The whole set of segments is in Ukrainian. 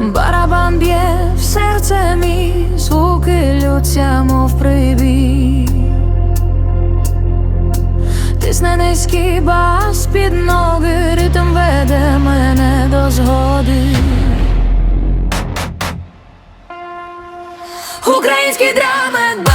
Барабан б'є в серце мій, звуки лються, мов прибій. Тисне низький бас під ноги, ритм веде мене до згоди. Український драмен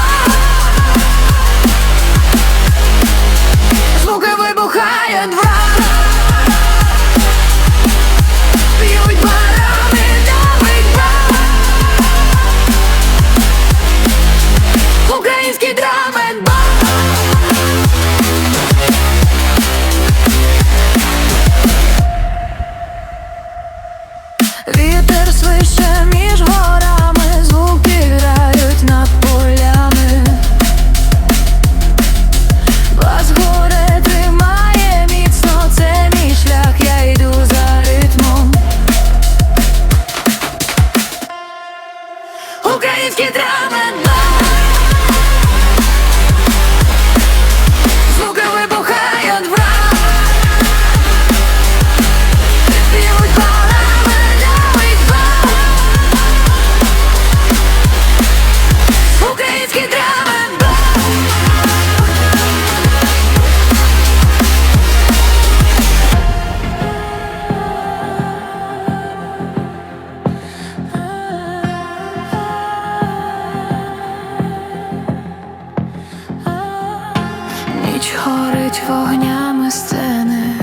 горить вогнями сцени,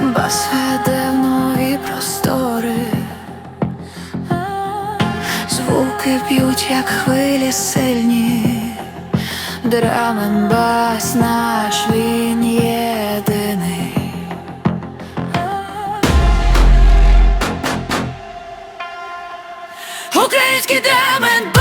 бас веде в нові простори, звуки б'ють, як хвилі сильні, драмен бас наш він єдиний. Український драмен